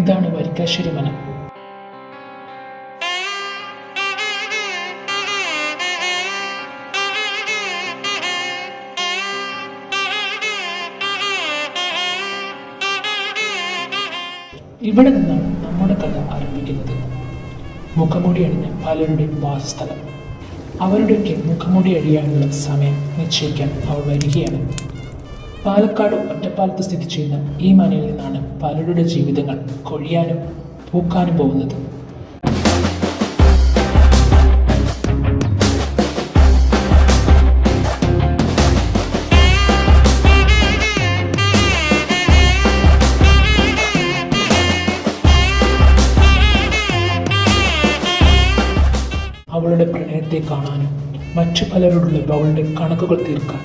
ഇതാണ് വരിക്കാശ്ശേരി വനം. ഇവിടെ നിന്നാണ് നമ്മുടെ കഥ ആരംഭിക്കുന്നത്. മുഖമൂടി അണിഞ്ഞ പലരുടെയും വാസസ്ഥലം. അവരുടെയൊക്കെ മുഖമൂടി അഴിയാനുള്ള സമയം നിശ്ചയിക്കാൻ അവൾ വരികയാണ്. പാലക്കാട് ഒറ്റപ്പാലത്ത് സ്ഥിതി ചെയ്യുന്ന ഈ മനയിൽ നിന്നാണ് പലരുടെ ജീവിതങ്ങൾ കൊഴിയാനും പൂക്കാനും പോകുന്നത്. അവളുടെ പ്രണയത്തെ കാണാനും മറ്റു പലരോടുള്ള അവളുടെ കണക്കുകൾ തീർക്കാൻ